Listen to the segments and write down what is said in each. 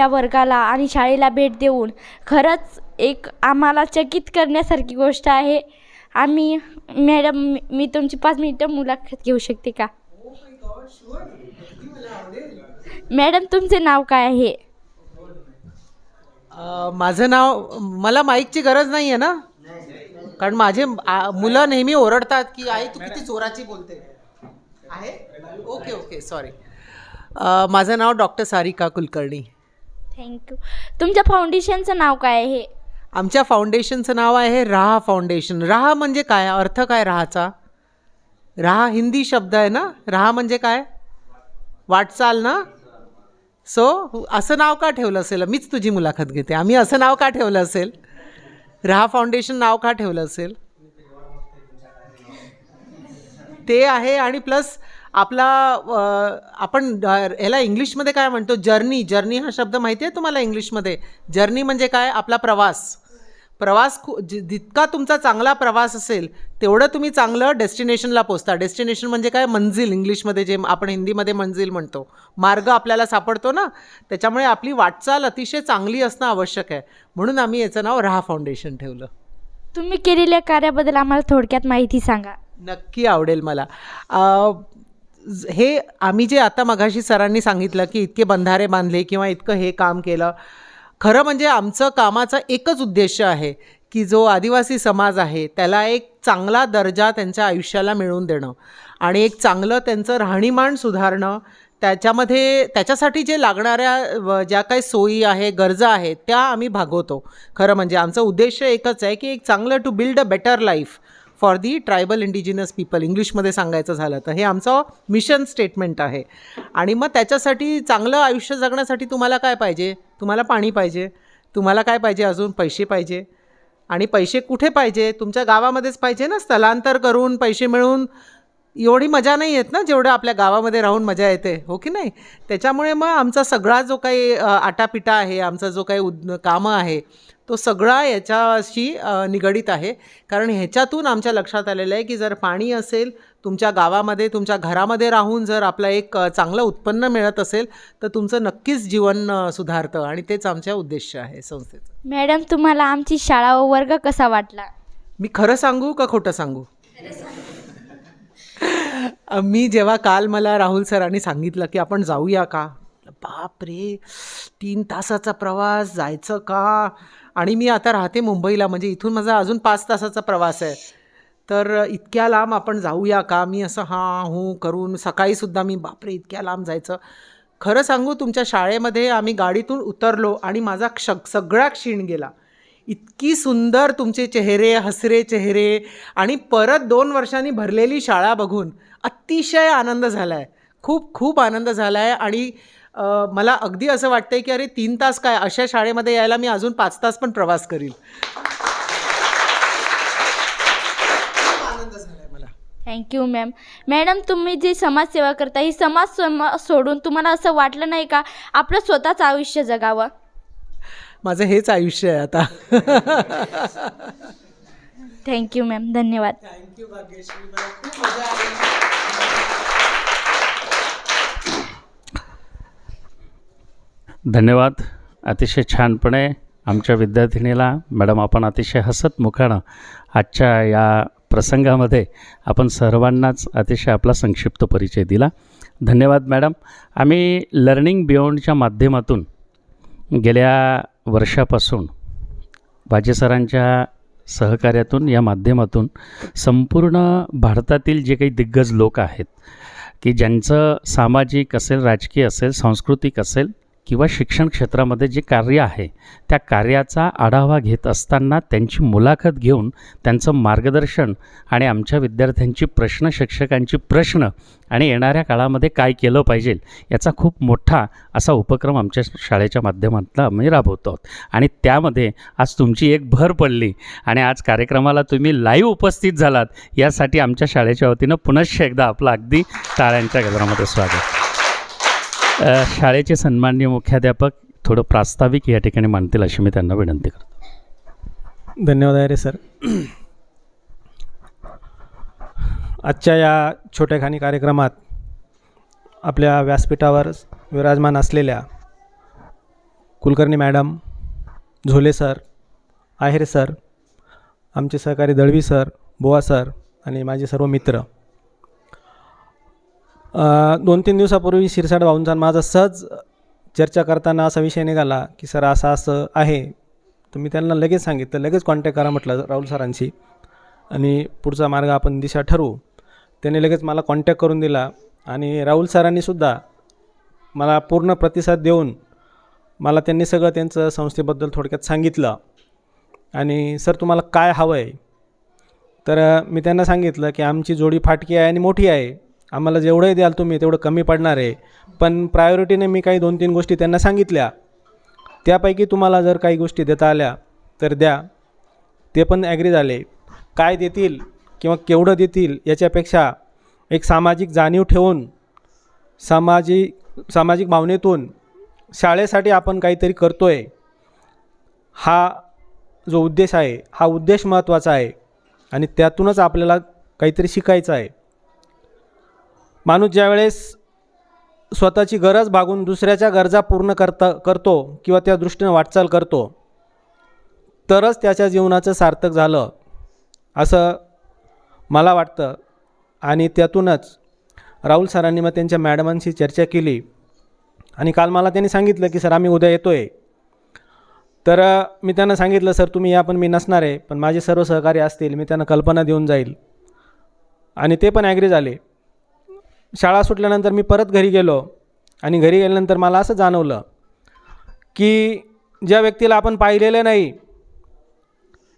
त्या वर्गाला आणि शाळेला भेट देऊन खरंच एक आम्हाला चकित करण्यासारखी गोष्ट आहे. आम्ही मॅडम मी- तुमची पाच मिनिटं मुलाखत घेऊ शकते का? मॅडम तुमचे नाव काय आहे? माझं नाव मला माईकची गरज नाही आहे ना? कारण माझे मुलं नेहमी ओरडतात की आई तू किती जोराची बोलते. आहे? ओके ओके सॉरी माझं नाव doctor Sarika Kulkarni. Thank you तुमच्या फाउंडेशनचं नाव काय आहे आमच्या फाउंडेशनचं नाव आहे राहा फाउंडेशन राहा म्हणजे काय? अर्थ काय राहाचा? राहा हिंदी शब्द आहे ना? राहा म्हणजे काय? वाटचाल ना? सो असं नाव का ठेवलं असेल? मीच तुझी मुलाखत घेते. आम्ही असं नाव का ठेवलं असेल? राहा फाउंडेशन नाव का ठेवलं असेल? ते आहे आणि प्लस आपला आपण ह्याला इंग्लिशमध्ये काय म्हणतो? जर्नी. जर्नी हा शब्द माहिती आहे तुम्हाला इंग्लिशमध्ये? जर्नी म्हणजे काय? आपला प्रवास. प्रवास खू जि- जितका तुमचा चांगला प्रवास असेल तेवढं तुम्ही चांगलं डेस्टिनेशनला पोचता डेस्टिनेशन म्हणजे काय? मंजिल इंग्लिशमध्ये जे आपण हिंदीमध्ये मंजिल म्हणतो. मार्ग आपल्याला सापडतो ना? त्याच्यामुळे आपली वाटचाल अतिशय चांगली असणं आवश्यक आहे. म्हणून आम्ही याचं नाव राहा फाउंडेशन ठेवलं. तुम्ही केलेल्या कार्याबद्दल आम्हाला थोडक्यात माहिती सांगा. नक्की आवडेल मला. हे आम्ही जे आता मघाशी सरांनी सांगितलं की इतके बंधारे बांधले किंवा इतकं हे काम केलं खरं म्हणजे आमचं कामाचा एकच उद्देश आहे की जो आदिवासी समाज आहे त्याला एक चांगला दर्जा त्यांच्या आयुष्याला मिळवून देणं आणि एक चांगलं त्यांचं राहणीमान सुधारणं त्याच्यामध्ये त्याच्यासाठी जे लागणाऱ्या ज्या काही सोयी आहे गरजा आहेत त्या आम्ही भागवतो. खरं म्हणजे आमचा उद्देश एकच आहे की एक चांगलं to build a better life for the tribal indigenous people. इंग्लिशमध्ये सांगायचं झालं तर. हे आमचं मिशन स्टेटमेंट आहे. आणि मग त्याच्यासाठी चांगलं आयुष्य जगण्यासाठी तुम्हाला काय पाहिजे? तुम्हाला पाणी पाहिजे. तुम्हाला काय पाहिजे अजून? पैसे पाहिजे. आणि पैसे कुठे पाहिजे? तुमच्या गावामध्येच पाहिजे ना? स्थलांतर करून पैसे मिळून एवढी मजा नाही येत ना जेवढं आपल्या गावामध्ये राहून मजा येते हो की नाही? त्याच्यामुळे मग आमचा सगळा जो काही आटापिटा आहे आमचा जो काही उद कामं आहे तो सगळा याच्याशी निगडीत आहे. कारण ह्याच्यातून आमच्या लक्षात आलेलं आहे की जर पाणी असेल तुमच्या गावामध्ये तुमच्या घरामध्ये राहून जर आपलं एक चांगलं उत्पन्न मिळत असेल तर तुमचं नक्कीच जीवन सुधारतं आणि तेच आमच्या उद्देश आहे संस्थेचं. मॅडम तुम्हाला आमची शाळा व वर्ग कसा वाटला? मी खरं सांगू का खोटं सांगू. मी जेव्हा काल मला राहुल सरांनी सांगितलं की आपण जाऊया का? बाप रे तीन तासाचा प्रवास जायचं का? आणि मी आता राहते मुंबईला म्हणजे इथून माझा अजून पाच तासाचा प्रवास आहे. तर इतक्या लांब आपण जाऊया का? मी असं हां हूं करून सकाळीसुद्धा मी बापरे इतक्या लांब जायचं. खरं सांगू तुमच्या शाळेमध्ये आम्ही गाडीतून उतरलो आणि माझा क्ष सगळा क्षीण गेला. इतकी सुंदर तुमचे चेहरे हसरे चेहरे आणि परत दोन वर्षांनी भरलेली शाळा बघून. अतिशय आनंद झाला आहे खूप खूप आनंद झाला आहे आणि मला अगदी असं वाटतं आहे की अरे तीन तास काय? अशा शाळेमध्ये यायला मी अजून पाच तास पण प्रवास करील खूप आनंद झाला आहे मला थँक्यू मॅम मॅडम तुम्ही जी समाजसेवा करता ही समाज सम- सोडून तुम्हाला असं वाटलं नाही का? आपलं स्वतःचं आयुष्य जगावं. माझं हेच आयुष्य आहे आता. थँक्यू मॅम धन्यवाद. थँक्यू भाग्यश्री मला खूप मजा आली. धन्यवाद. अतिशय छानपणे आमच्या विद्यार्थिनीला मॅडम आपण अतिशय हसत मुखानं आजच्या या प्रसंगामध्ये आपण सर्वांनाच अतिशय आपला संक्षिप्त परिचय दिला. धन्यवाद मॅडम. आम्ही लर्निंग बियॉन्डच्या माध्यमातून गेल्या वर्षापासून बाजे सरांच्या सहकार्यातून या माध्यमातून संपूर्ण भारतातील जे काही दिग्गज लोक आहेत की ज्यांचं सामाजिक असेल राजकीय असेल सांस्कृतिक असेल किंवा शिक्षण क्षेत्रामध्ये जे कार्य आहे त्या कार्याचा आढावा घेत असताना त्यांची मुलाखत घेऊन त्यांचं मार्गदर्शन आणि आमच्या विद्यार्थ्यांची प्रश्न शिक्षकांची प्रश्न आणि येणाऱ्या काळामध्ये काय केलं पाहिजे याचा खूप मोठा असा उपक्रम आमच्या शाळेच्या माध्यमातून आम्ही राबवतो आहोत. आणि त्यामध्ये आज तुमची एक भर पडली आणि आज कार्यक्रमाला तुम्ही लाईव्ह उपस्थित झालात यासाठी आमच्या शाळेच्या वतीनं पुनश्च एकदा आपलं अगदी टाळ्यांच्या गजरामध्ये स्वागत. शाळेचे सन्माननीय मुख्याध्यापक थोडं प्रास्ताविक या ठिकाणी मांडतील अशी मी त्यांना विनंती करतो. धन्यवाद आहे रे सर. आजच्या या छोट्याखानी कार्यक्रमात आपल्या व्यासपीठावर विराजमान असलेल्या Kulkarni madam Jhole sir Aher sir आमचे सहकारी दळवी सर बोवा सर आणि माझे सर्व मित्र दोन तीन दिवसापूर्वी शिरसाट भाऊंचा आणि माझा सहज चर्चा करताना असा विषय निघाला की सर असं असं आहे. तर मी त्यांना लगेच सांगितलं लगेच कॉन्टॅक्ट करा म्हटलं राहुल सरांशी. आणि पुढचा मार्ग आपण दिशा ठरवू. त्यांनी लगेच मला कॉन्टॅक्ट करून दिला आणि राहुल सरांनीसुद्धा मला पूर्ण प्रतिसाद देऊन मला त्यांनी सगळं त्यांचं संस्थेबद्दल थोडक्यात सांगितलं. आणि सर तुम्हाला काय हवं आहे तर मी त्यांना सांगितलं की आमची जोडी फाटकी आहे आणि मोठी आहे. आम्हाला जेवढंही द्याल तुम्ही तेवढं कमी पडणार आहे. पण प्रायोरिटीने मी काही दोन तीन गोष्टी त्यांना सांगितल्या. त्यापैकी तुम्हाला जर काही गोष्टी देता आल्या तर द्या. ते पण ॲग्री झाले. काय देतील किंवा केवढं देतील याच्यापेक्षा एक सामाजिक जाणीव ठेवून सामाजिक सामाजिक भावनेतून शाळेसाठी आपण काहीतरी करतो आहे हा जो उद्देश आहे हा उद्देश महत्त्वाचा आहे. आणि त्यातूनच आपल्याला काहीतरी शिकायचं आहे. माणूस ज्यावेळेस स्वतःची गरज भागून दुसऱ्याच्या गरजा पूर्ण करता करतो किंवा त्या दृष्टीनं वाटचाल करतो तरच त्याच्या जीवनाचं सार्थक झालं असं मला वाटतं. आणि त्यातूनच राहुल सरांनी मग त्यांच्या मॅडमांशी चर्चा केली. आणि काल मला त्यांनी सांगितलं की सर आम्ही उद्या येतो आहे तर मी त्यांना सांगितलं सर तुम्ही या पण मी नसणार आहे पण माझे सर्व सहकारी असतील मी त्यांना कल्पना देऊन जाईल. आणि ते पण ॲग्री झाले. शाळा सुटल्यानंतर मी परत घरी गेलो आणि घरी गेल्यानंतर मला असं जाणवलं की ज्या व्यक्तीला आपण पाहिलेलं नाही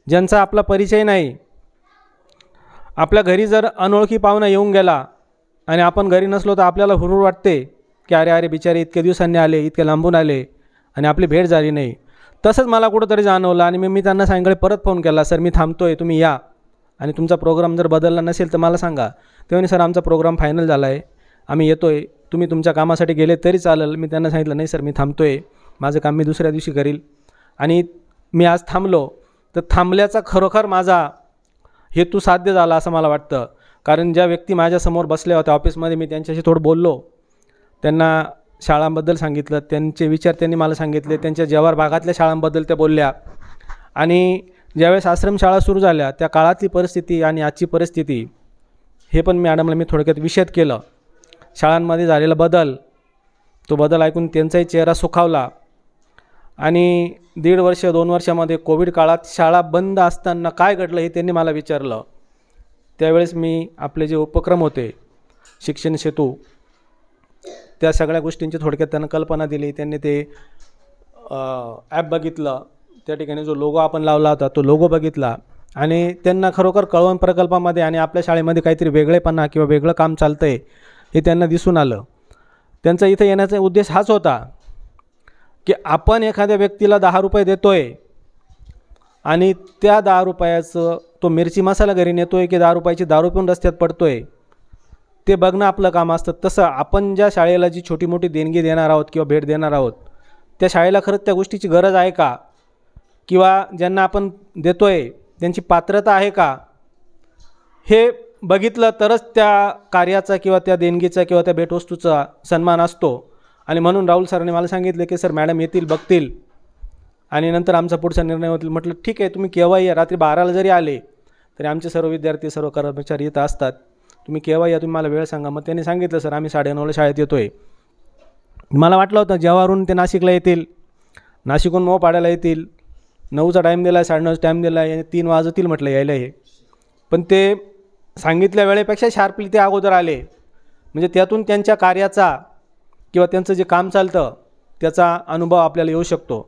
ज्यांचा आपला परिचय नाही आपल्या घरी जर अनोळखी पाहुणा येऊन गेला आणि आपण घरी नसलो तर आपल्याला हुरूर वाटते की अरे अरे बिचारे इतक्या दिवसांनी आले इतके लांबून आले आणि आपली भेट झाली नाही. तसंच मला कुठंतरी जाणवलं आणि मी मी त्यांना सांगितलं परत फोन केला. सर मी थांबतो आहे तुम्ही या. आणि तुमचा प्रोग्राम जर बदलला नसेल तर मला सांगा. तेव्हा सर आमचा प्रोग्राम फायनल झाला आहे आम्ही येतो आहे तुम्ही तुमच्या कामासाठी गेले तरी चालेल. मी त्यांना सांगितलं नाही सर मी थांबतो आहे माझं काम मी दुसऱ्या दिवशी करील. आणि मी आज थांबलो. तर थांबल्याचा खरोखर माझा हेतू साध्य झाला असं मला वाटतं. कारण ज्या व्यक्ती माझ्यासमोर बसल्या होत्या ऑफिसमध्ये मी त्यांच्याशी थोडं बोललो. त्यांना शाळांबद्दल सांगितलं. त्यांचे विचार त्यांनी मला सांगितले. त्यांच्या जव्हार भागातल्या शाळांबद्दल त्या बोलल्या. आणि ज्यावेळेस आश्रमशाळा सुरू झाल्या त्या काळातली परिस्थिती आणि आजची परिस्थिती हे पण मॅडमला मी थोडक्यात विषद केलं. शाळांमध्ये झालेला बदल तो बदल ऐकून त्यांचाही चेहरा सुखावला. आणि दीड वर्ष दोन वर्षामध्ये कोविड काळात शाळा बंद असताना काय घडलं हे त्यांनी मला विचारलं. त्यावेळेस मी आपले जे उपक्रम होते शिक्षण सेतू त्या सगळ्या गोष्टींची थोडक्यात त्यांना कल्पना दिली. त्यांनी ते ॲप बघितलं. त्या ठिकाणी जो लोगो आपण लावला होता तो लोगो बघितला. आणि त्यांना खरोखर कळवण प्रकल्पामध्ये आणि आपल्या शाळेमध्ये काहीतरी वेगळेपणा किंवा वेगळं काम चालतं आहे हे त्यांना दिसून आलं. त्यांचा इथं येण्याचा उद्देश हाच होता की आपण एखाद्या व्यक्तीला दहा रुपये देतो आहे आणि त्या दहा रुपयाचं तो मिरची मसाला घरी नेतो आहे की दहा रुपयाची दारू पिऊन रस्त्यात पडतो आहे ते बघणं आपलं काम असतं. तसं आपण ज्या शाळेला जी छोटी मोठी देणगी देणार आहोत किंवा भेट देणार आहोत त्या शाळेला खरंच त्या गोष्टीची गरज आहे का? किंवा ज्यांना आपण देतो आहे त्यांची पात्रता आहे का? हे बघितलं तरच त्या कार्याचा किंवा त्या देणगीचा किंवा त्या भेटवस्तूचा सन्मान असतो. आणि म्हणून राहुल सरांनी मला सांगितले की सर मॅडम येतील बघतील. आणि नंतर आमचा पुढचा निर्णय होतील म्हटलं ठीक आहे तुम्ही केव्हाही या. रात्री बाराला जरी आले तरी आमचे सर्व विद्यार्थी सर्व कर्मचारी इथं असतात. तुम्ही केव्हा या तुम्ही मला वेळ सांगा. मग त्यांनी सांगितलं सर आम्ही साडेनऊला शाळेत येतो आहे मला वाटलं होतं जेव्हावरून ते नाशिकला येतील नाशिकहून मो पाडायला येतील नऊचा टाईम दिला आहे साडेनऊचा टाईम दिला आहे तीन वाजतील म्हटलं यायला हे. पण ते सांगितल्या वेळेपेक्षा शार्पली ते अगोदर आले. म्हणजे त्यातून त्यांच्या कार्याचा किंवा त्यांचं जे काम चालतं त्याचा अनुभव आपल्याला येऊ शकतो.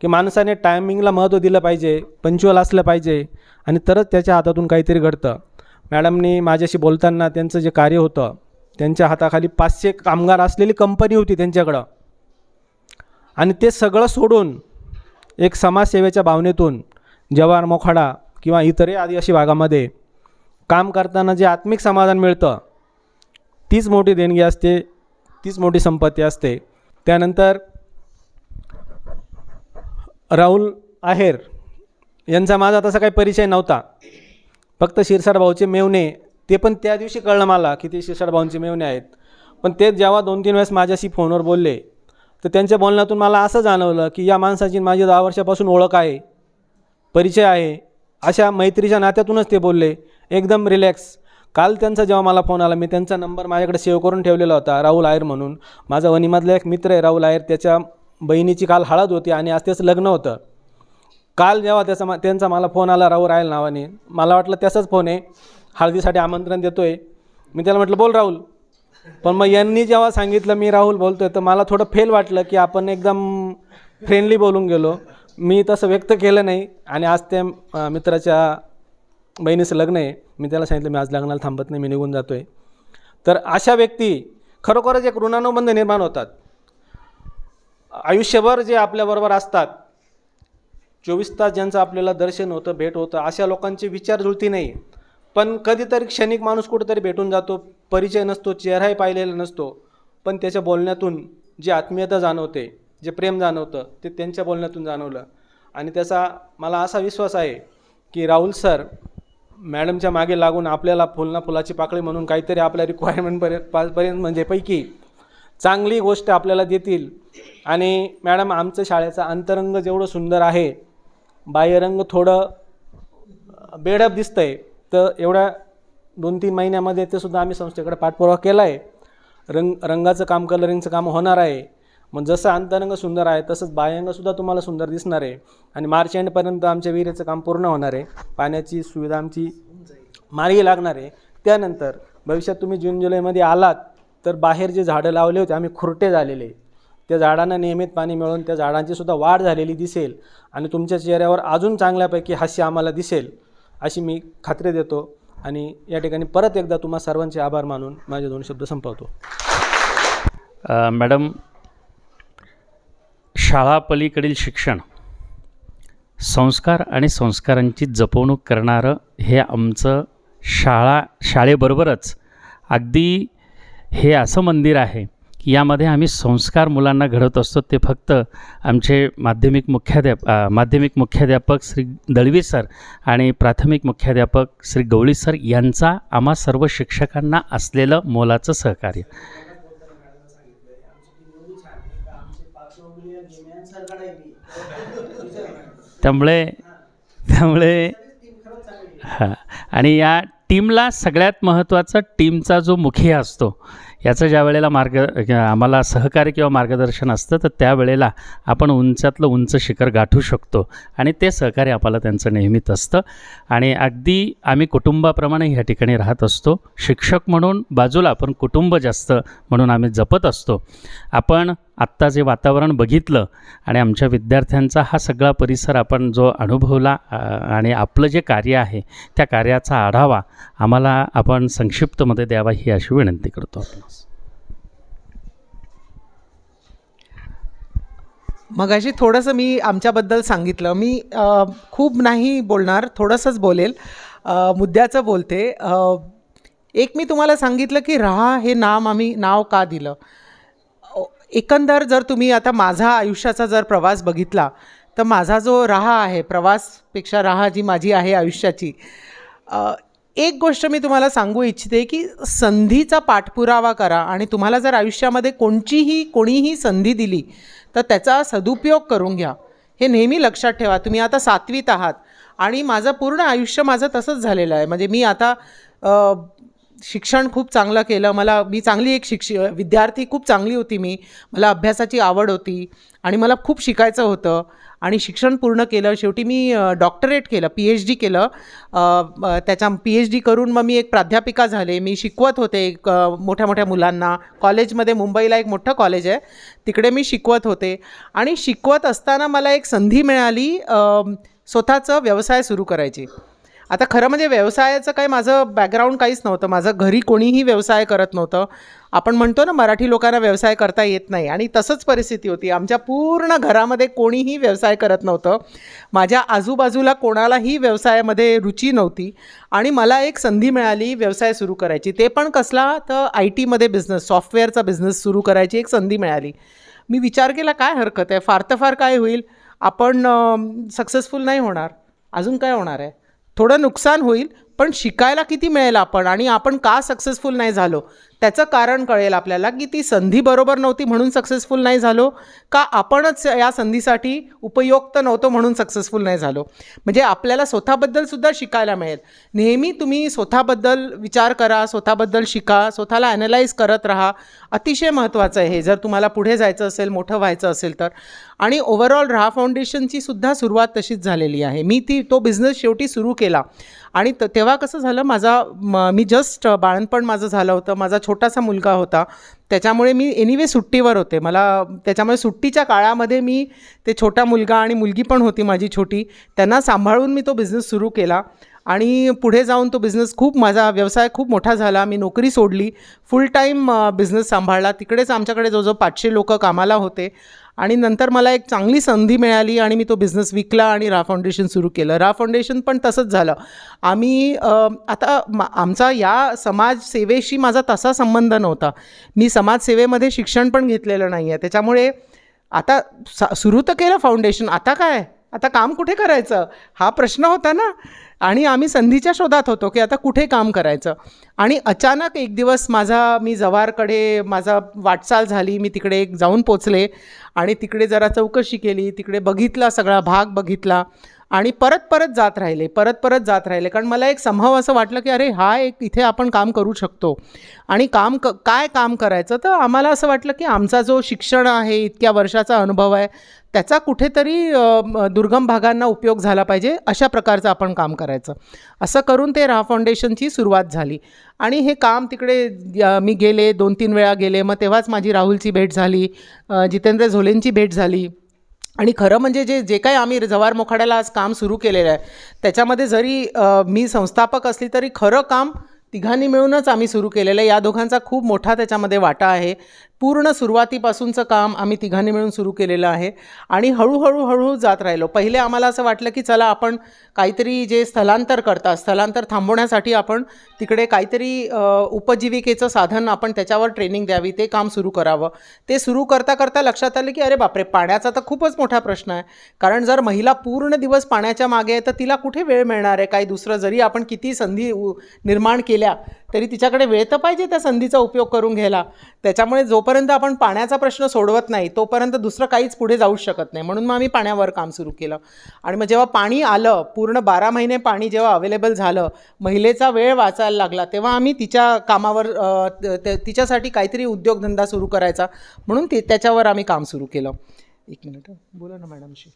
की माणसाने टायमिंगला महत्त्व दिलं पाहिजे पंच्युअल असलं पाहिजे आणि तरच त्याच्या हातातून काहीतरी घडतं. मॅडमनी माझ्याशी बोलताना त्यांचं जे कार्य होतं त्यांच्या हाताखाली पाचशे कामगार असलेली कंपनी होती त्यांच्याकडं. आणि ते सगळं सोडून एक समाजसेवेच्या भावनेतून जवार मोखाडा किंवा इतरही आदिवासी भागामध्ये काम करताना जे आत्मिक समाधान मिळतं तीच मोठी देणगी असते तीच मोठी संपत्ती असते. त्यानंतर राहुल आहेर यांचा माझा तसा काही परिचय नव्हता. फक्त शिरसाडभाऊचे मेवणे ते पण त्या दिवशी कळलं मला की ते शिरसाडभाऊंचे मेवणे आहेत. पण ते जेव्हा दोन तीन वेळेस माझ्याशी फोनवर बोलले तर त्यांच्या बोलण्यातून मला असं जाणवलं की या माणसाची माझी दहा वर्षापासून ओळख आहे परिचय आहे. अशा मैत्रीच्या नात्यातूनच ते बोलले. एकदम रिलॅक्स काल त्यांचा जेव्हा मला फोन आला मी त्यांचा नंबर माझ्याकडे सेव्ह करून ठेवलेला होता राहुल आयर म्हणून. माझा वणीमधला एक मित्र आहे राहुल आयर. त्याच्या बहिणीची काल हळद होती आणि आज त्याचं लग्न होतं. काल जेव्हा त्याचा मा त्यांचा मला फोन आला राहुल आयल नावाने मला वाटलं त्याचाच फोन आहे. हळदीसाठी आमंत्रण देतो आहे मी त्याला म्हटलं बोल राहुल पण मग यांनी जेव्हा सांगितलं मी राहुल बोलतो आहे तर मला थोडं फेल वाटलं की आपण एकदम फ्रेंडली बोलून गेलो. मी तसं व्यक्त केलं नाही. आणि आज त्या मित्राच्या बहिणीचं लग्न आहे. मी त्याला सांगितलं मी आज लग्नाला थांबत नाही मी निघून जातो आहे तर अशा व्यक्ती खरोखरच एक ऋणानुबंध निर्माण होतात. आयुष्यभर जे आपल्याबरोबर असतात चोवीस तास ज्यांचं आपल्याला दर्शन होतं भेट होतं अशा लोकांची विचार जुळती नाही. पण कधीतरी क्षणिक माणूस कुठंतरी भेटून जातो परिचय नसतो चेहराही पाहिलेला नसतो. पण त्याच्या बोलण्यातून जी आत्मीयता जाणवते जे प्रेम जाणवतं ते त्यांच्या बोलण्यातून जाणवलं. आणि त्याचा मला असा विश्वास आहे की राहुल सर मॅडमच्या मागे लागून आपल्याला फुलना फुलाची पाकळी म्हणून काहीतरी आपल्या रिक्वायरमेंटपर्यंत पर्यंत म्हणजे पैकी चांगली गोष्ट आपल्याला देतील. आणि मॅडम आमचं शाळेचा अंतरंग जेवढं सुंदर आहे बाह्यरंग थोडं बेडअप दिसतं आहे तर एवढ्या दोन तीन महिन्यामध्ये ते सुद्धा आम्ही संस्थेकडे पाठपुरावा केला आहे रंग रंगाचं काम कलरिंगचं काम होणार आहे. मग जसं अंतरंग सुंदर आहे तसंच बाह्यंगसुद्धा तुम्हाला सुंदर दिसणार आहे. आणि मार्च एंडपर्यंत आमच्या विहिरीचं काम पूर्ण होणार आहे. पाण्याची सुविधा आमची मार्गी लागणार आहे. त्यानंतर भविष्यात तुम्ही जून जुलैमध्ये आलात तर बाहेर जे झाडं लावले होते आम्ही खुरटे झालेले. त्या झाडांना नियमित पाणी मिळून त्या झाडांची सुद्धा वाढ झालेली दिसेल. आणि तुमच्या चेहऱ्यावर अजून चांगल्यापैकी हास्य आम्हाला दिसेल. अशी मी खात्री देतो आणि या ठिकाणी परत एकदा तुम्हा सर्वांचे आभार मानून माझे दोन शब्द संपवतो. मॅडम शाळा पलीकडील शिक्षण संस्कार आणि संस्कारांची जपवणूक करणारं हे आमचं शाळा शाळेबरोबरच अगदी हे असं मंदिर आहे यामध्ये आम्ही संस्कार मुलांना घडवत असतो. ते फक्त आमचे माध्यमिक मुख्याध्याप माध्यमिक मुख्याध्यापक श्री दळवी सर आणि प्राथमिक मुख्याध्यापक श्री गवळी सर यांचा आम्हा सर्व शिक्षकांना असलेलं मोलाचं सहकार्य. त्यामुळे त्यामुळे हां. आणि या टीमला सगळ्यात महत्त्वाचा टीमचा जो मुखिया असतो याचं ज्या वेळेला मार्ग आम्हाला सहकार्य किंवा मार्गदर्शन असतं तर त्यावेळेला आपण उंचातलं उंच शिखर गाठू शकतो. आणि ते सहकार्य आम्हाला त्यांचं नेहमीच असतं. आणि अगदी आम्ही कुटुंबाप्रमाणे ह्या ठिकाणी राहत असतो. शिक्षक म्हणून बाजूला आपण कुटुंब जास्त म्हणून आम्ही जपत असतो. आपण आत्ता जे वातावरण बघितलं आणि आमच्या विद्यार्थ्यांचा हा सगळा परिसर आपण जो अनुभवला आणि आपलं जे कार्य आहे त्या कार्याचा आढावा आम्हाला आपण संक्षिप्तमध्ये द्यावा ही अशी विनंती करतो. मग मगाशी थोडंसं मी आमच्याबद्दल सांगितलं. मी खूप नाही बोलणार थोडंसंच बोलेल. मुद्द्याचं बोलते. एक मी तुम्हाला सांगितलं की राहा हे नाम आम्ही नाव का दिलं? एकंदर जर तुम्ही आता माझा आयुष्याचा जर प्रवास बघितला तर माझा जो राहा आहे प्रवासपेक्षा राहा जी माझी आहे आयुष्याची एक गोष्ट मी तुम्हाला सांगू इच्छिते की संधीचा पाठपुरावा करा आणि तुम्हाला जर आयुष्यामध्ये कोणचीही कोणीही संधी दिली तर त्याचा सदुपयोग करून घ्या. हे नेहमी लक्षात ठेवा. तुम्ही आता सातवीत आहात आणि माझं पूर्ण आयुष्य माझं तसंच झालेलं आहे. म्हणजे मी आता शिक्षण खूप चांगलं केलं. मला मी चांगली एक शिक्ष विद्यार्थी खूप चांगली होती मी. मला अभ्यासाची आवड होती आणि मला खूप शिकायचं होतं आणि शिक्षण पूर्ण केलं. शेवटी मी डॉक्टरेट केलं पी एच डी केलं. त्याच्या पी एच डी करून मग मी एक प्राध्यापिका झाले. मी शिकवत होते एक, मोठ्या मोठ्या मुलांना. कॉलेजमध्ये मुंबईला एक मोठं कॉलेज आहे. तिकडे मी शिकवत होते आणि शिकवत असताना मला एक संधी मिळाली स्वतःचं व्यवसाय सुरू करायची. आता खरं म्हणजे व्यवसायाचं काही माझं बॅकग्राऊंड काहीच नव्हतं. माझं घरी कोणीही व्यवसाय करत नव्हतं. आपण म्हणतो ना मराठी लोकांना व्यवसाय करता येत नाही. आणि तसंच परिस्थिती होती. आमच्या पूर्ण घरामध्ये कोणीही व्यवसाय करत नव्हतं. माझ्या आजूबाजूला कोणालाही व्यवसायामध्ये रुची नव्हती. आणि मला एक संधी मिळाली व्यवसाय सुरू करायची. ते पण कसला तर आय टीमध्ये बिझनेस सॉफ्टवेअरचा बिझनेस सुरू करायची एक संधी मिळाली. मी विचार केला काय हरकत आहे? फार तर फार काय होईल? आपण सक्सेसफुल नाही होणार. अजून काय होणार आहे? थोडं नुकसान होईल पण शिकायला किती मिळेल आपण? आणि आपण का सक्सेसफुल नाही झालो? त्याचं कारण कळेल आपल्याला की ती संधी बरोबर नव्हती म्हणून सक्सेसफुल नाही झालो का आपणच या संधीसाठी उपयुक्त नव्हतो म्हणून सक्सेसफुल नाही झालो? म्हणजे आपल्याला स्वतःबद्दलसुद्धा शिकायला मिळेल. नेहमी तुम्ही स्वतःबद्दल विचार करा स्वतःबद्दल शिका स्वतःला ॲनलाईज करत राहा. अतिशय महत्त्वाचं आहे हे. जर तुम्हाला पुढे जायचं असेल मोठं व्हायचं असेल तर. आणि ओव्हरऑल राहा फाउंडेशनची सुद्धा सुरुवात तशीच झालेली आहे. मी ती तो बिझनेस शेवटी सुरू केला. आणि त तेव्हा कसं झालं माझा म मी जस्ट बाळणपण माझं झालं होतं. माझा छोटासा मुलगा होता. त्याच्यामुळे मी एनिवे सुट्टीवर होते. मला त्याच्यामुळे सुट्टीच्या काळामध्ये मी ते छोटा मुलगा आणि मुलगी पण होती माझी छोटी. त्यांना सांभाळून मी तो बिझनेस सुरू केला. आणि पुढे जाऊन तो बिझनेस खूप माझा व्यवसाय खूप मोठा झाला. मी नोकरी सोडली. फुल टाईम बिझनेस सांभाळला. तिकडेच आमच्याकडे जवळजवळ पाचशे लोक कामाला होते. आणि नंतर मला एक चांगली संधी मिळाली आणि मी तो बिझनेस विकला आणि रा फाउंडेशन सुरू केलं. रा फाउंडेशन पण तसंच झालं. आम्ही आता आमचा या समाजसेवेशी माझा तसा संबंध नव्हता. मी समाजसेवेमध्ये शिक्षण पण घेतलेलं नाही आहे त्याच्यामुळे आता सा सुरू तर केलं फाउंडेशन आता काय? आता काम कुठे करायचं? हा प्रश्न होता ना. आणि आम्ही संधीच्या शोधात होतो की आता कुठे काम करायचं. आणि अचानक एक दिवस माझा मी जव्हारकडे माझा वाटचाल झाली मी तिकडे एक जाऊन पोचले आणि तिकडे जरा चौकशी केली तिकडे बघितला सगळा भाग बघितला. आणि परत परत जात राहिले परत परत जात राहिले. कारण मला एक संभव असं वाटलं की अरे हा एक इथे आपण काम करू शकतो. आणि काम क काय काम करायचं? तर आम्हाला असं वाटलं की आमचा जो शिक्षण आहे इतक्या वर्षाचा अनुभव आहे त्याचा कुठेतरी दुर्गम भागांना उपयोग झाला पाहिजे अशा प्रकारचं आपण काम करायचं. असं करून ते राहा फाउंडेशनची सुरुवात झाली. आणि हे काम तिकडे मी गेले दोन तीन वेळा गेले. मग तेव्हाच माझी राहुलची भेट झाली जितेंद्र झोलेंची भेट झाली. आणि खरं म्हणजे जे जे काही आम्ही जवार मोखाड्याला आज काम सुरू केलेलं आहे त्याच्यामध्ये जरी मी संस्थापक असली तरी खरं काम तिघांनी मिळूनच आम्ही सुरू केलेलं आहे. या दोघांचा खूप मोठा त्याच्यामध्ये वाटा आहे. पूर्ण सुरुवातीपासूनचं काम आम्ही तिघांनी मिळून सुरू केलेलं आहे. आणि हळूहळू हळूहळू जात राहिलो. पहिले आम्हाला असं वाटलं की चला आपण काहीतरी जे स्थलांतर करतात स्थलांतर थांबवण्यासाठी आपण तिकडे काहीतरी उपजीविकेचं साधन आपण त्याच्यावर ट्रेनिंग द्यावी ते काम सुरू करावं. ते सुरू करता करता लक्षात आलं की अरे बापरे पाण्याचा तर खूपच मोठा प्रश्न आहे. कारण जर महिला पूर्ण दिवस पाण्याच्या मागे आहे तर तिला कुठे वेळ मिळणार आहे? काही दुसरं जरी आपण किती संधी निर्माण केल्या तरी तिच्याकडे वेळ तर पाहिजे त्या संधीचा उपयोग करून घ्यायला. त्याच्यामुळे जोपर्यंत आपण पाण्याचा प्रश्न सोडवत नाही तोपर्यंत दुसरं काहीच पुढे जाऊच शकत नाही. म्हणून मग आम्ही पाण्यावर काम सुरू केलं. आणि मग जेव्हा पाणी आलं पूर्ण बारा महिने पाणी जेव्हा अवेलेबल झालं महिलेचा वेळ वाचायला लागला तेव्हा आम्ही तिच्या कामावर तिच्यासाठी काहीतरी उद्योगधंदा सुरू करायचा. म्हणून ती त्याच्यावर आम्ही काम सुरू केलं. एक मिनिट बोला ना मॅडमशी.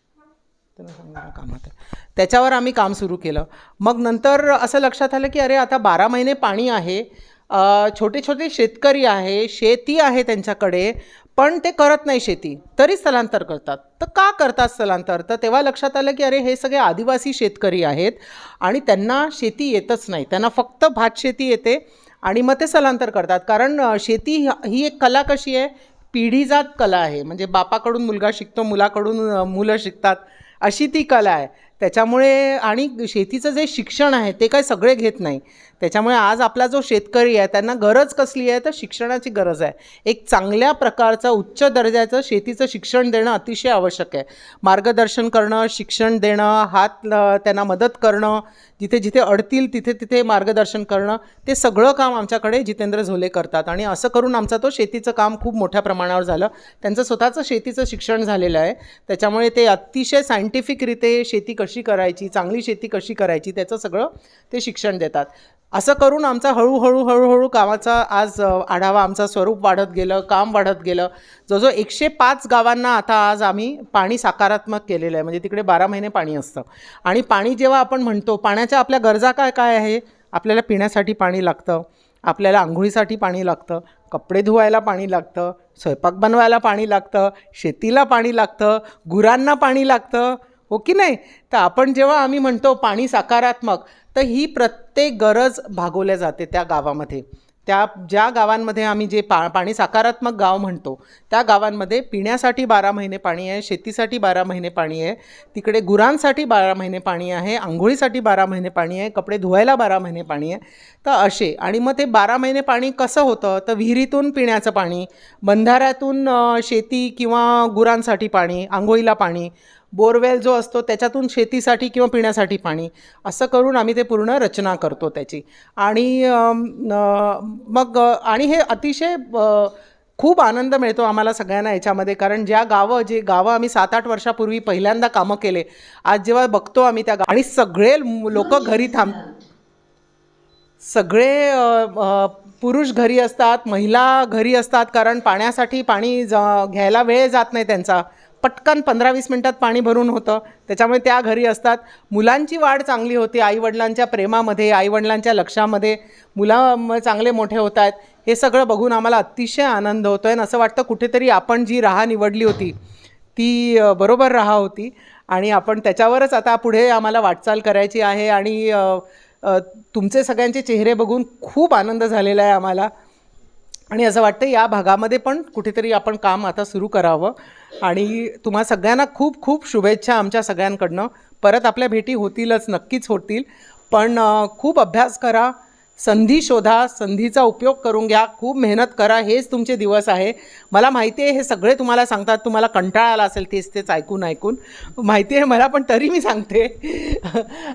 सांगा कामात आहे. त्याच्यावर आम्ही काम सुरू केलं. मग नंतर असं लक्षात आलं की अरे आता बारा महिने पाणी आहे. छोटे छोटे शेतकरी आहे शेती आहे त्यांच्याकडे पण ते करत नाही शेती तरी स्थलांतर करतात. तर का करतात स्थलांतर? तर तेव्हा लक्षात आलं की अरे हे सगळे आदिवासी शेतकरी आहेत आणि त्यांना शेती येतच नाही. त्यांना फक्त भात शेती येते आणि मग ते स्थलांतर करतात. कारण शेती ही- ही एक कला कशी आहे? पिढीजात कला आहे. म्हणजे बापाकडून मुलगा शिकतो मुलाकडून मुलं शिकतात अशी ती कला आहे. त्याच्यामुळे आणि शेतीचं जे शिक्षण आहे ते काय सगळे घेत नाही. त्याच्यामुळे आज आपला जो शेतकरी आहे त्यांना गरज कसली आहे तर शिक्षणाची गरज आहे. एक चांगल्या प्रकारचं उच्च दर्जाचं शेतीचं शिक्षण देणं अतिशय आवश्यक आहे. मार्गदर्शन करणं शिक्षण देणं हात त्यांना मदत करणं जिथे जिथे अडतील तिथे तिथे मार्गदर्शन करणं ते सगळं काम आमच्याकडे जितेंद्र झोले करतात. आणि असं करून आमचा तो शेतीचं काम खूप मोठ्या प्रमाणावर झालं. त्यांचं स्वतःचं शेतीचं शिक्षण झालेलं आहे. त्याच्यामुळे ते अतिशय सायंटिफिकरीते शेती कशी करायची चांगली शेती कशी करायची त्याचं सगळं ते शिक्षण देतात. असं करून आमचा हळूहळू हळूहळू कामाचा आज आढावा आमचा स्वरूप वाढत गेलं काम वाढत गेलं. जवळजवळ एकशे पाच गावांना आता आज आम्ही पाणी सकारात्मक केलेलं आहे. म्हणजे तिकडे बारा महिने पाणी असतं. आणि पाणी जेव्हा आपण म्हणतो पाण्याच्या आपल्या गरजा काय काय आहे? आपल्याला पिण्यासाठी पाणी लागतं आपल्याला आंघोळीसाठी पाणी लागतं कपडे धुवायला पाणी लागतं स्वयंपाक बनवायला पाणी लागतं शेतीला पाणी लागतं गुरांना पाणी लागतं हो की नाही? तर आपण जेव्हा आम्ही म्हणतो पाणी सकारात्मक तर ही प्रत्येक गरज भागवल्या जाते त्या गावामध्ये. त्या ज्या गावांमध्ये आम्ही जे पा पाणी सकारात्मक गाव म्हणतो त्या गावांमध्ये पिण्यासाठी बारा महिने पाणी आहे शेतीसाठी बारा महिने पाणी आहे तिकडे गुरांसाठी बारा महिने पाणी आहे आंघोळीसाठी बारा महिने पाणी आहे कपडे धुवायला बारा महिने पाणी आहे. तर असे आणि मग ते बारा महिने पाणी कसं होतं? तर विहिरीतून पिण्याचं पाणी बंधाऱ्यातून शेती किंवा गुरांसाठी पाणी आंघोळीला पाणी बोरवेल जो असतो त्याच्यातून शेतीसाठी किंवा पिण्यासाठी पाणी असं करून आम्ही ते पूर्ण रचना करतो त्याची. आणि मग आणि हे अतिशय खूप आनंद मिळतो आम्हाला सगळ्यांना याच्यामध्ये. कारण ज्या गावं जे गावं आम्ही सात आठ वर्षापूर्वी पहिल्यांदा कामं केले आज जेव्हा बघतो आम्ही त्या गा आणि सगळे लोक घरी थांब सगळे पुरुष घरी असतात महिला घरी असतात कारण पाण्यासाठी पाणी ज घ्यायला वेळ जात नाही त्यांचा. पटकन पंधरा वीस मिनटात पाणी भरून होतं. त्याच्यामुळे त्या घरी असतात. मुलांची वाढ चांगली होते. आईवडिलांच्या प्रेमामध्ये आईवडिलांच्या लक्षामध्ये मुलं चांगले मोठे होत आहेत. हे सगळं बघून आम्हाला अतिशय आनंद होतो आहे आणि असं वाटतं कुठेतरी आपण जी राहा निवडली होती ती बरोबर राहा होती. आणि आपण त्याच्यावरच आता पुढे आम्हाला वाटचाल करायची आहे आणि तुमचे सगळ्यांचे चेहरे बघून खूप आनंद झालेला आहे आम्हाला. आणि असं वाटतं या भागामध्ये पण कुठेतरी आपण काम आता सुरू करावं. आणि तुम्हा सगळ्यांना खूप खूप शुभेच्छा आमच्या सगळ्यांकडनं. परत आपल्या भेटी होतीलच नक्कीच होतील. पण खूप अभ्यास करा संधी शोधा संधीचा उपयोग करून घ्या खूप मेहनत करा हेच तुमचे दिवस आहे. मला माहिती आहे हे सगळे तुम्हाला सांगतात तुम्हाला कंटाळा आला असेल तेच तेच ऐकून ऐकून. माहिती आहे मला पण तरी मी सांगते.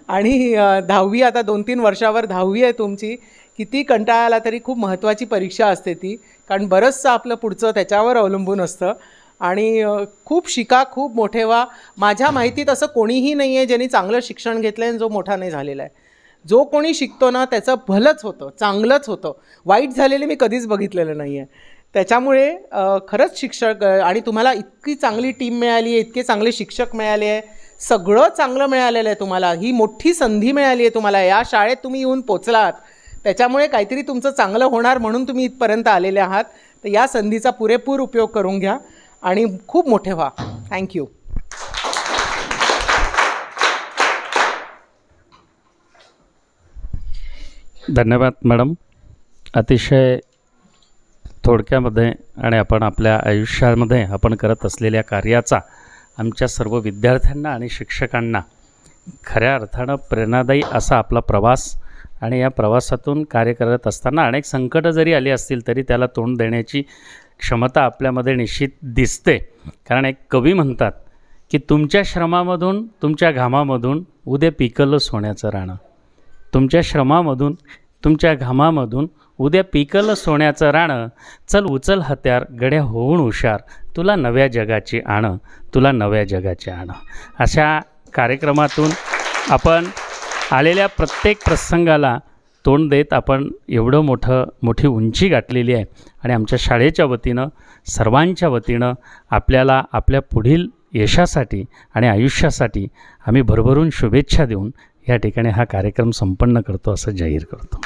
आणि दहावी आता दोन तीन वर्षावर दहावी आहे तुमची. किती कंटाळा आला तरी खूप महत्त्वाची परीक्षा असते ती. कारण बरंचसं आपलं पुढचं त्याच्यावर अवलंबून असतं. आणि खूप शिका खूप मोठे व्हा. माझ्या माहितीत असं कोणीही नाही आहे ज्यांनी चांगलं शिक्षण घेतलं आणि जो मोठा नाही झालेला आहे. जो कोणी शिकतो ना त्याचं भलंच होतं चांगलंच होतं. वाईट झालेले मी कधीच बघितलेलं नाही आहे त्याच्यामुळे खरंच शिक्षक आणि तुम्हाला इतकी चांगली टीम मिळाली आहे इतके चांगले शिक्षक मिळाले आहे. सगळं चांगलं मिळालेलं आहे तुम्हाला. ही मोठी संधी मिळाली आहे तुम्हाला. या शाळेत तुम्ही येऊन पोचलात. त्याच्यामुळे काहीतरी तुमचं चांगलं होणार म्हणून तुम्ही इथपर्यंत आलेले आहात. तर या संधीचा पुरेपूर उपयोग करून घ्या आणि खूप मोठे व्हा. थँक्यू धन्यवाद मॅडम. अतिशय थोडक्यामध्ये आणि आपण आपल्या आयुष्यामध्ये आपण करत असलेल्या कार्याचा आमच्या सर्व विद्यार्थ्यांना आणि शिक्षकांना खऱ्या अर्थानं प्रेरणादायी असा आपला प्रवास आणि या प्रवासातून कार्य करत असताना अनेक संकटं जरी आली असतील तरी त्याला तोंड देण्याची क्षमता आपल्यामध्ये निश्चित दिसते. कारण एक कवी म्हणतात की तुमच्या श्रमामधून तुमच्या घामामधून उद्या पिकलं सोन्याचं राणं. तुमच्या श्रमामधून तुमच्या घामामधून उद्या पिकलं सोन्याचं राणं. चल उचल हत्यार गड्या होऊन हुशार. तुला नव्या जगाची आणं. तुला नव्या जगाची आणं. अशा कार्यक्रमातून आपण आलेल्या प्रत्येक प्रसंगाला तोंड देत आपण एवढं मोठं मोठी उंची गाठलेली आहे. आणि आमच्या शाळेच्या वतीनं सर्वांच्या वतीनं आपल्याला आपल्या पुढील यशासाठी आणि आयुष्यासाठी आम्ही भरभरून शुभेच्छा देऊन या ठिकाणी हा कार्यक्रम संपन्न करतो असं जाहीर करतो.